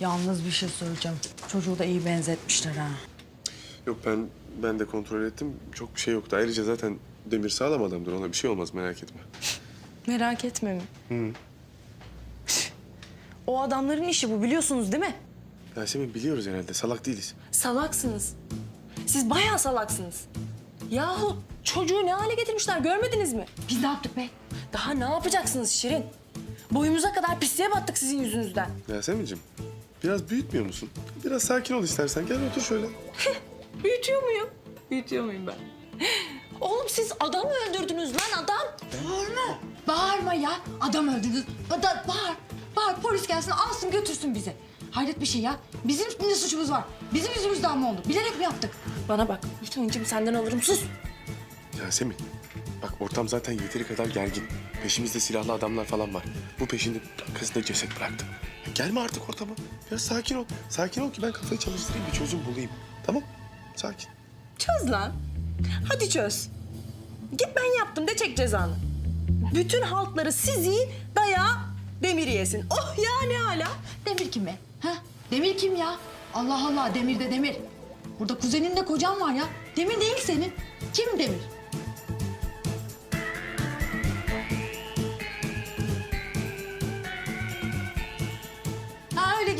Yalnız bir şey söyleyeceğim. Çocuğu da iyi benzetmişler ha. Yok ben ben de kontrol ettim. Çok bir şey yoktu. Ayrıca zaten Demir sağlam adamdır. Ona bir şey olmaz merak etme. Merak etme mi? O adamların işi bu biliyorsunuz değil mi? Yasemin biliyoruz herhalde. Salak değiliz. Salaksınız. Siz bayağı salaksınız. Yahu çocuğu ne hale getirmişler görmediniz mi? Biz ne yaptık be? Daha ne yapacaksınız Şirin? Boyumuza kadar pisliğe battık sizin yüzünüzden. Yasemin'cim biraz büyütmüyor musun? Biraz sakin ol istersen. Gel otur şöyle. Büyütüyor muyum? Büyütüyor muyum ben? Oğlum siz adam öldürdünüz lan adam. Bağırma. Bağırma ya. Adam öldürdü. Da, bağır. Bağır polis gelsin alsın götürsün bizi. Hayret bir şey ya. Bizim ne suçumuz var? Bizim yüzümüzden mi oldu? Bilerek mi yaptık? Bana bak lütfen incim senden alırım sus. Yasemin bak ortam zaten yeteri kadar gergin. Peşimizde silahlı adamlar falan var. Bu peşinde kızında ceset bıraktı. Ya gelme artık ortama. Biraz sakin ol. Sakin ol ki ben kafayı çalıştırayım bir çözüm bulayım. Tamam? Sakin. Çöz lan. Hadi çöz. Git ben yaptım de çek cezanı. Bütün halkları sizi daya demir yesin. Oh ya ne hala. Demir kim be? Ha? Demir kim ya? Allah Allah Demir de Demir. Burada kuzenin de kocan var ya. Demir değil senin. Kim Demir?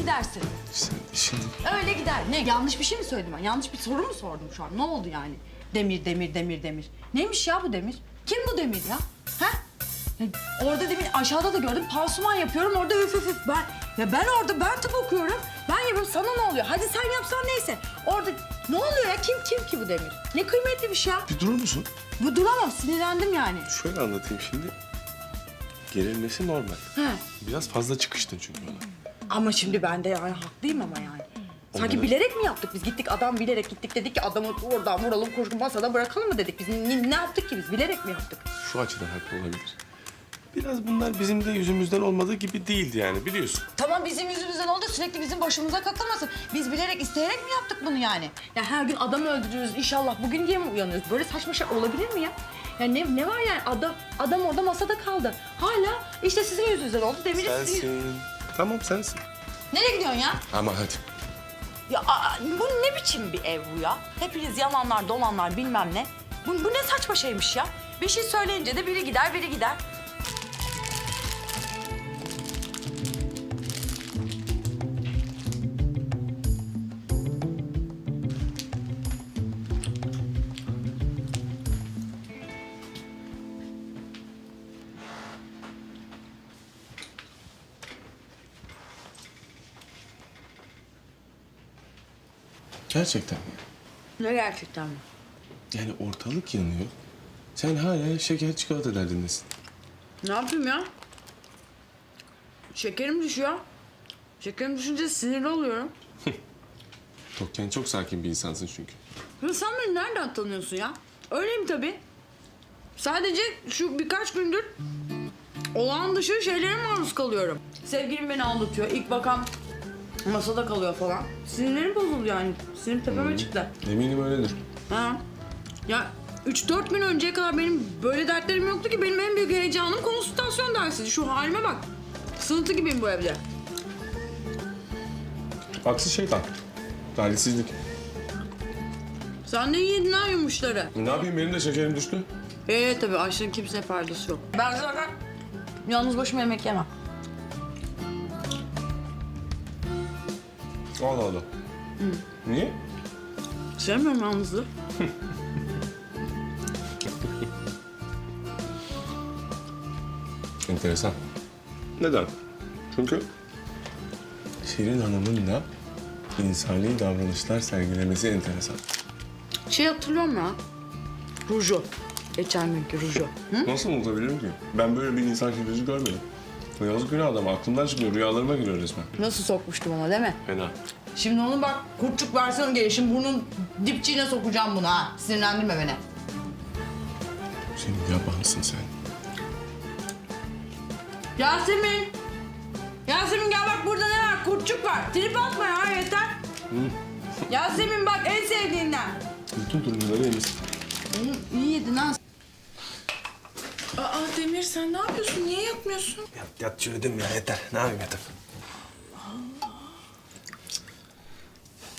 Gidersin. Sen şimdi Öyle gider. Ne yanlış bir şey mi söyledim ben? Yanlış bir soru mu sordum şu an? Ne oldu yani? Demir, demir, demir, demir. Neymiş ya bu demir? Kim bu demir ya? Ha? Ya orada demin aşağıda da gördüm. Pansuman yapıyorum orada üf üf üf. Ben, ya ben orada ben tıp okuyorum. Ben yapıyorum sana ne oluyor? Hadi sen yapsan neyse. Orada ne oluyor ya? Kim kim ki bu demir? Ne kıymetli bir şey ya. bir durur musun? Bu duramam sinirlendim yani. Şöyle anlatayım şimdi. Gerilmesi normal. He. Biraz fazla çıkıştın çünkü bana. Ama şimdi ben de yani haklıyım ama yani. Sanki bilerek mi yaptık biz? Gittik adam bilerek gittik dedik ki adamı oradan vuralım kurşun masada bırakalım mı dedik. Biz ne, ne yaptık ki biz? Bilerek mi yaptık? Şu açıdan haklı olabilir. Biraz bunlar bizim de yüzümüzden olmadığı gibi değildi yani biliyorsun. Tamam bizim yüzümüzden oldu sürekli bizim başımıza kakılmasın. Biz bilerek isteyerek mi yaptık bunu yani? Ya her gün adam öldürüyoruz inşallah bugün diye mi uyanıyoruz? Böyle saçma şey olabilir mi ya? Ya ne, ne var yani adam adam orada masada kaldı. Hala işte sizin yüzünüzden oldu. Demir sizin... Sensin. Tamam sensin. Nereye gidiyorsun ya? Ama hadi. Ya aa, bu ne biçim bir ev bu ya? Hepiniz yalanlar, dolanlar bilmem ne. Bu, bu ne saçma şeymiş ya? Bir şey söyleyince de biri gider, biri gider. Gerçekten mi? Ne gerçekten mi? Yani ortalık yanıyor. Sen hala şeker çikolata derdindesin. Ne yapayım ya? Şekerim düşüyor. Şekerim düşünce sinirli oluyorum. Tokken çok sakin bir insansın çünkü. Ya sen beni nereden tanıyorsun ya? Öyleyim tabii. Sadece şu birkaç gündür olağan dışı şeylere maruz kalıyorum. Sevgilim beni aldatıyor. İlk bakan masada kalıyor falan. Sinirlerim bozuldu yani. Sinirim tepeme çıktı. Eminim öyledir. Ha. Ya 3-4 gün önceye kadar benim böyle dertlerim yoktu ki benim en büyük heyecanım konsültasyon dersiydi. Şu halime bak. Sınıntı gibiyim bu evde. Haksız şeytan. Talihsizlik. Sen de yedin ha yumuşları. Ne yapayım benim de şekerim düştü. Ee tabii açlığın kimseye faydası yok. Ben zaten yalnız başıma yemek yemem. Allah Allah. Niye? Sevmiyorum yalnızlığı. Enteresan. Neden? Çünkü Şirin Hanım'ın da insani davranışlar sergilemesi enteresan. Şey hatırlıyorum ya. Rujo. Geçen günkü rujo. Hı? Nasıl unutabilirim ki? Ben böyle bir insan şivesi görmedim. Yazık günah adam aklımdan çıkıyor, rüyalarıma giriyor resmen. Nasıl sokmuştum ama değil mi? Fena. Şimdi onun bak kurtçuk versiyonu geliyor. Şimdi burnun dipçiğine sokacağım bunu ha. Sinirlendirme beni. Senin yabansın sen. Yasemin. Yasemin gel bak burada ne var? Kurtçuk var. Trip atma ya yeter. Yasemin bak en sevdiğinden. Bütün turuncuları yemişsin. Hı, İyi yedin ha. Aa Demir sen ne yapıyorsun? Niye yatmıyorsun? Yat, yat dön ya yeter. Ne yapayım yatıp?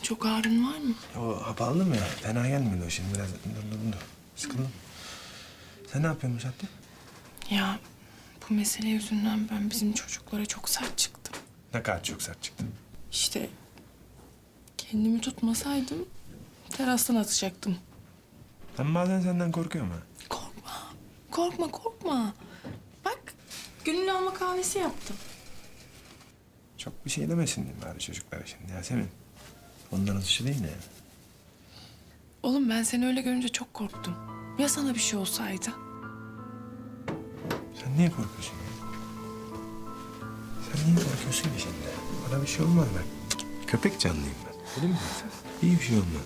Çok ağrın var mı? O hap aldın mı ya? Fena gelmedi o şimdi biraz. Dur dur dur. Sıkıldım. Sen ne yapıyorsun Müsaade? Ya bu mesele yüzünden ben bizim çocuklara çok sert çıktım. Ne kadar çok sert çıktın. İşte kendimi tutmasaydım terastan atacaktım. Ben bazen senden korkuyorum ha. Korkma. Korkma. Bak gönül alma kahvesi yaptım. Çok bir şey demesin bari çocuklara şimdi Yasemin. Onların suçu değil ne? Oğlum ben seni öyle görünce çok korktum. Ya sana bir şey olsaydı? Sen niye korkuyorsun ya? Sen niye korkuyorsun ki şimdi? Bana bir şey olmaz ben. Köpek canlıyım ben. Öyle mi? İyi bir şey olmaz.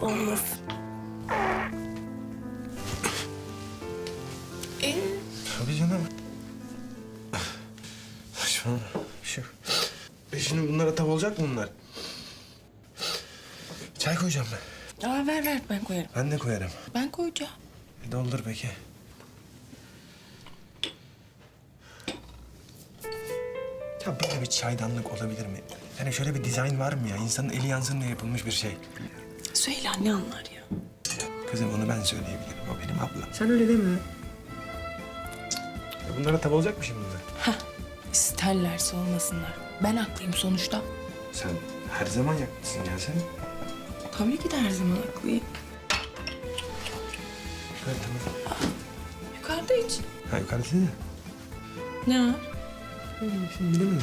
Olmaz. E şimdi bunlara tav olacak mı bunlar? Çay koyacağım ben. aa, ver ver ben koyarım. Ben de koyarım. Ben koyacağım. E doldur peki. Ya böyle bir çaydanlık olabilir mi? Yani şöyle bir dizayn var mı ya? İnsanın eli yansın diye yapılmış bir şey. Söyle ne anlar ya? Kızım onu ben söyleyebilirim. O benim ablam. Sen öyle deme. Ya bunlara tav olacak mı şimdi bunlar? İsterlerse olmasınlar. Ben haklıyım sonuçta. Sen her zaman yaklısın ya sen. Tabii ki de her zaman haklıyım. Evet tamam. Yukarıda hiç. Ha yukarısı ne? Ne var? Şimdi bilemedim.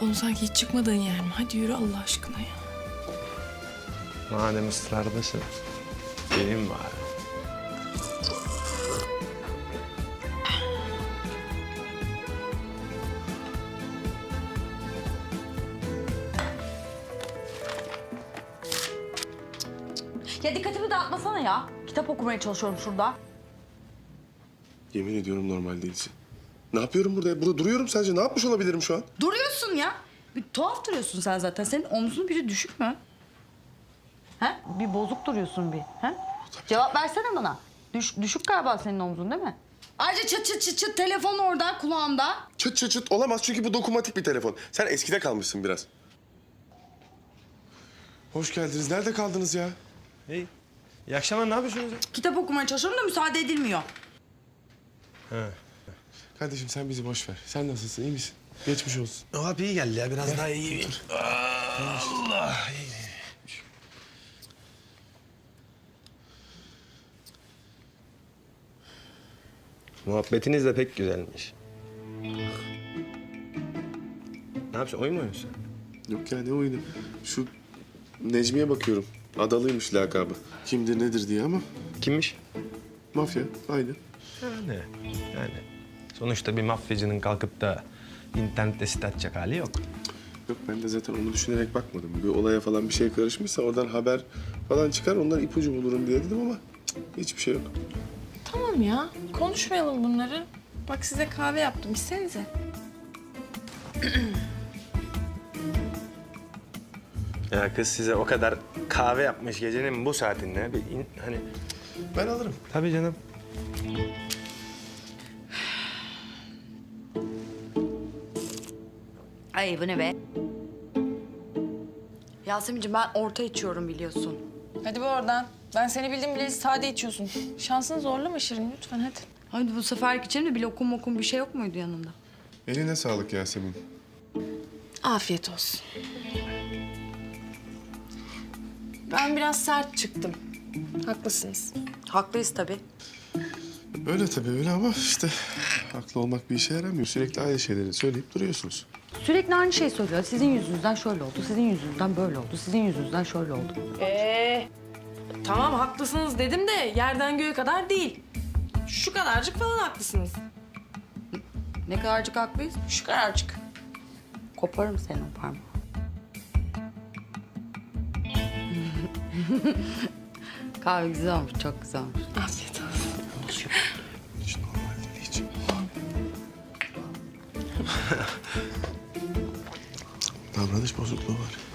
Oğlum sanki hiç çıkmadığın yer mi? Hadi yürü Allah aşkına ya. Madem ısrardasın. Benim var. Ya dikkatimi dağıtmasana ya. Kitap okumaya çalışıyorum şurada. Yemin ediyorum normal değilsin. Ne yapıyorum burada? Burada duruyorum sadece. Ne yapmış olabilirim şu an? Duruyorsun ya. Bir tuhaf duruyorsun sen zaten. Senin omzun biri düşük mü? He? Bir bozuk duruyorsun bir. He? Cevap versene bana. Düş, düşük galiba senin omzun değil mi? Ayrıca çıt çıt çıt çıt telefon orada kulağımda. Çıt çıt çıt olamaz çünkü bu dokunmatik bir telefon. Sen eskide kalmışsın biraz. Hoş geldiniz. Nerede kaldınız ya? İyi. İyi akşamlar ne yapıyorsunuz? ya? Kitap okumaya çalışıyorum da müsaade edilmiyor. Kardeşim sen bizi boş ver. Sen nasılsın? iyi misin? Geçmiş olsun. O hap iyi geldi ya. Biraz daha iyi. Allah iyi. Muhabbetiniz de pek güzelmiş. Ne yapıyorsun? Oyun mu oynuyorsun? Yok ya ne oyunu? Şu Necmi'ye bakıyorum. Adalıymış lakabı. Kimdir nedir diye ama Kimmiş? mafya aynı. Yani. Yani. Sonuçta bir mafyacının kalkıp da internette site açacak hali yok. Yok ben de zaten onu düşünerek bakmadım. Bir olaya falan bir şey karışmışsa oradan haber falan çıkar ondan ipucu bulurum diye dedim ama cık, hiçbir şey yok. Tamam ya. Konuşmayalım bunları. Bak size kahve yaptım. İçsenize. Ya kız size o kadar kahve yapmış gecenin bu saatinde. Bir in- hani Ben alırım. tabii canım. Ay bu ne be? Yasemin'ciğim ben orta içiyorum biliyorsun. Hadi bu oradan. Ben seni bildim bileli sade içiyorsun. Şansını zorlama Şirin lütfen hadi. Hadi bu sefer içelim de bir lokum mokum bir şey yok muydu yanında? Eline sağlık Yasemin. Afiyet olsun. Ben biraz sert çıktım. Haklısınız. Haklıyız tabii. Öyle tabii öyle ama işte haklı olmak bir işe yaramıyor. Sürekli aynı şeyleri söyleyip duruyorsunuz. Sürekli aynı şey söylüyor. Sizin yüzünüzden şöyle oldu, sizin yüzünüzden böyle oldu, sizin yüzünüzden şöyle oldu. Ee, tamam haklısınız dedim de yerden göğe kadar değil. Şu kadarcık falan haklısınız. Ne kadarcık haklıyız? Şu kadarcık. Koparım senin o parmağı. Kahve güzel olmuş, çok güzel olmuş. Afiyet olsun. Hiç normal değil hiç. Davranış bozukluğu var.